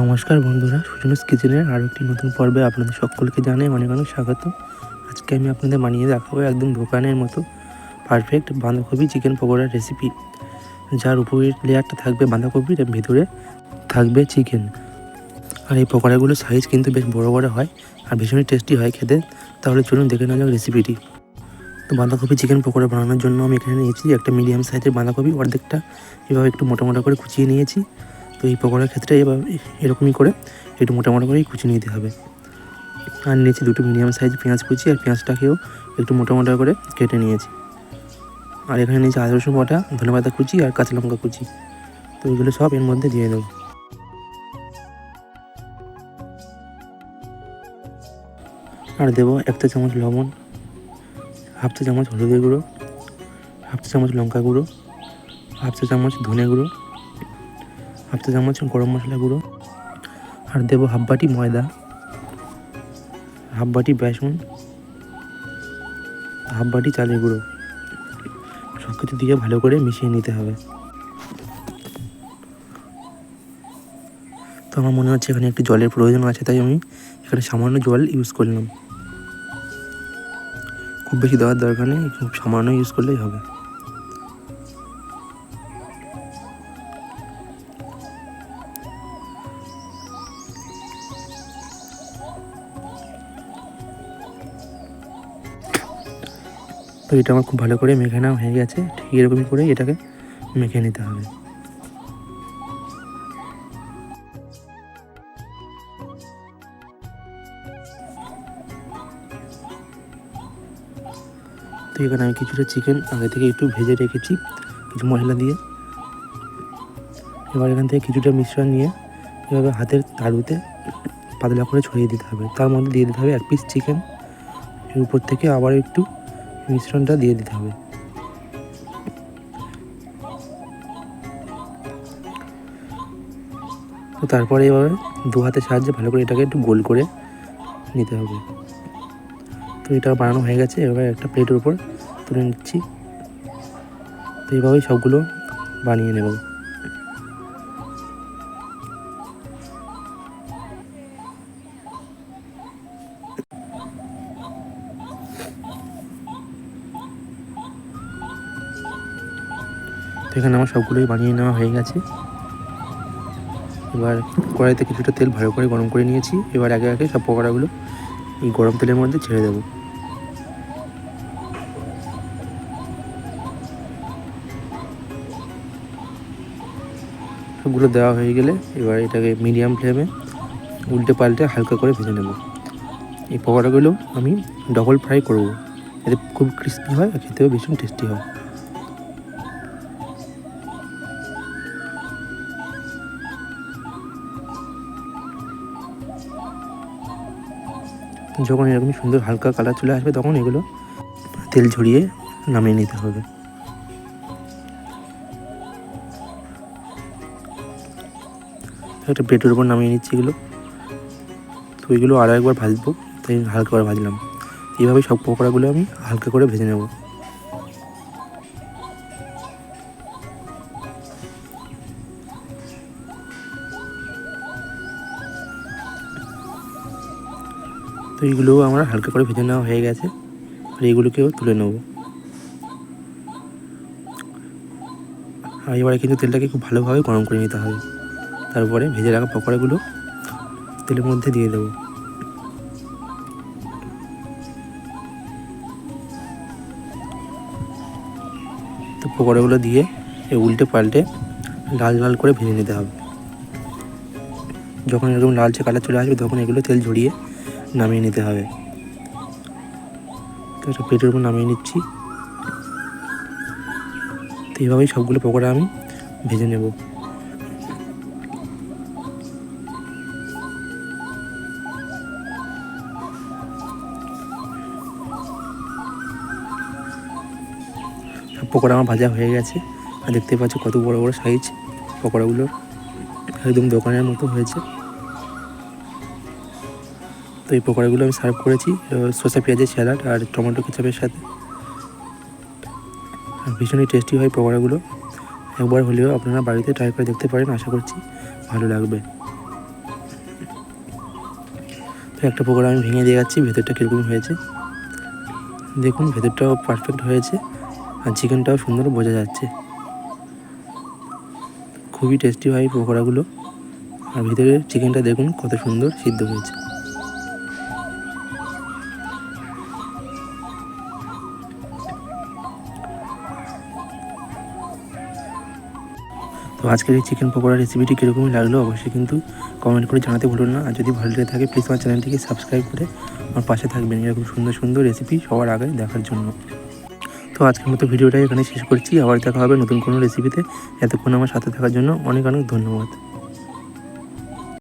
নমস্কার বন্ধুরা, সুজনুস কিচেনের আরও একটি নতুন পর্বে আপনাদের সকলকে জানাই অনেক অনেক স্বাগত। আজকে আমি আপনাদের বানিয়ে দেখাবো একদম দোকানের মতো পারফেক্ট বাঁধাকপি চিকেন পকোড়ার রেসিপি যার উপরের লেয়ারটা থাকবে বাঁধাকপির ভেতরে থাকবে চিকেন আর এই পকোড়াগুলোর সাইজ কিন্তু বেশ বড় বড় হয় আর ভীষণই টেস্টি হয় খেতে। তাহলে চলুন দেখে নেওয়া যাক রেসিপিটি তো বাঁধাকপি চিকেন পকোড়া বানানোর জন্য আমি এখানে নিয়েছি একটা মিডিয়াম সাইজের বাঁধাকপি। অর্ধেকটা এভাবে একটু মোটা মোটা করে কুচিয়ে নিয়েছি। তো এই পকোড়ার ক্ষেত্রে এভাবে এরকমই করে একটু মোটা মোটা করেই কুচিয়ে নিতে হবে। আর নিয়েছি দুটো মিডিয়াম সাইজ পেঁয়াজ কুচি, আর পেঁয়াজটাকেও একটু মোটা মোটা করে কেটে নিয়েছি। আর এখানে নিয়েছি আদা, রসুন বাটা ধনে পাতা কুচি, আর কাঁচা লঙ্কা কুচি। তো এগুলো সব এর মধ্যে দিয়ে দেবো। আর দেবো এক চা চামচ লবণ, হাফ চা চামচ হলুদের গুঁড়ো, হাফ চা চামচ লঙ্কা গুঁড়ো, হাফ চা চামচ ধনে গুঁড়ো হাফ চা চামচ গরম মশলা গুঁড়ো। আর দেবো হাফ বাটি ময়দা হাফ বাটি বেসন হাফ বাটি চালের গুঁড়ো। সব কিছু দিয়ে ভালো করে মিশিয়ে নিতে হবে। তো আমার মনে হচ্ছে এখানে একটি জলের প্রয়োজন আছে, তাই আমি এখানে সামান্য জল ইউজ করলাম। খুব বেশি দেওয়ার দরকার নেই, খুব সামান্য ইউজ করলেই হবে। তো এটা আমার খুব ভালো করে মেখে নেওয়া হয়ে গেছে, ঠিক এরকমই করে এটাকে মেখে নিতে হবে। তো এখানে আমি কিছুটা চিকেন আগে থেকে একটু ভেজে রেখেছি, কিছু মশলা দিয়ে। এবার এখান থেকে কিছুটা মিশ্রণ নিয়ে এভাবে হাতের তালুতে পাতলা করে ছড়িয়ে দিতে হবে। তার মধ্যে দিয়ে দিতে হবে এক পিস চিকেন এর উপর থেকে আবার একটু মিশ্রণটা দিয়ে দিতে হবে। তো তারপরে এভাবে দু হাতের সাহায্যে ভালো করে এটাকে একটু গোল করে নিতে হবে। তো এটা বানানো হয়ে গেছে এবার একটা প্লেটের উপর তুলে নিচ্ছি। তো এইভাবেই সবগুলো বানিয়ে নেব। তো এখানে আমার সবগুলোই বানিয়ে নেওয়া হয়ে গেছে। এবার কড়াইতে কিছুটা তেল ভালো করে গরম করে নিয়েছি। এবার আগে আগে সব পকোড়াগুলো এই গরম তেলের মধ্যে ছেড়ে দেবো। সবগুলো দেওয়া হয়ে গেলে এবার এটাকে মিডিয়াম ফ্লেমে উল্টে পাল্টে হালকা করে ভেজে নেব। এই পকোড়াগুলো আমি ডবল ফ্রাই করব। এতে খুব ক্রিস্পি হয় আর খেতেও ভীষণ টেস্টি হয়। যখন এরকম সুন্দর হালকা কালার চলে আসবে, তখন এগুলো তেল ঝরিয়ে নামিয়ে নিতে হবে। একটা প্লেটের উপর নামিয়ে নিচ্ছি এগুলো। তো এগুলো আরও একবার ভাজবো, তাই হালকা করে ভাজলাম। এইভাবেই সব পকোড়াগুলো আমি হালকা করে ভেজে নেব। তো এইগুলোও আমার হালকা করে ভেজে নেওয়া হয়ে গেছে। আর এইগুলোকেও তুলে নেব। আর এবারে কিন্তু তেলটাকে খুব ভালোভাবে গরম করে নিতে হবে। তারপরে ভেজে রাখা পকোড়াগুলো তেলের মধ্যে দিয়ে দেবো। তো পকোড়াগুলো দিয়ে উল্টে পাল্টে লাল লাল করে ভেজে নিতে হবে। যখন এরকম লালচে কালার চলে আসবে, তখন এগুলো তেল ঝরিয়ে নামিয়ে নিতে হবে। তো একটা প্লেটের উপর নামিয়ে নিচ্ছি। তো এইভাবেই সবগুলো পকোড়া আমি ভেজে নেব। পকোড়া আমার ভাজা হয়ে গেছে। আর দেখতে পাচ্ছ কত বড় বড় সাইজ পকোড়াগুলোর একদম দোকানের মতো হয়েছে। তো এই পকোড়াগুলো আমি সার্ভ করেছি শসা পেঁয়াজের স্যালাড আর টমেটো কেচাপের সাথে। আর ভীষণই টেস্টি হয় পকোড়াগুলো। একবার হলেও আপনারা বাড়িতে ট্রাই করে দেখতে পারেন, আশা করছি ভালো লাগবে। তো একটা পকোড়া আমি ভেঙে দিয়ে যাচ্ছি, ভেতরটা কীরকম হয়েছে? দেখুন, ভেতরটাও পারফেক্ট হয়েছে আর চিকেনটাও সুন্দর বোঝা যাচ্ছে। খুবই টেস্টি হয় পকোড়াগুলো। আর ভিতরে চিকেনটা দেখুন কত সুন্দর সিদ্ধ হয়েছে। তো আজকের এই চিকেন পকোড়া রেসিপিটি কীরকমই লাগল অবশ্যই কিন্তু কমেন্ট করে জানাতে ভুলুন না। আর যদি ভালো লেগে থাকে প্লিজ আমার চ্যানেলটিকে সাবস্ক্রাইব করে আমার পাশে থাকবেন। এরকম সুন্দর সুন্দর রেসিপি সবার আগে দেখার জন্য। তো আজকের মতো ভিডিওটা এখানে শেষ করছি। আবার দেখা হবে নতুন কোনো রেসিপিতে এতক্ষণ আমার সাথে থাকার জন্য অনেক অনেক ধন্যবাদ।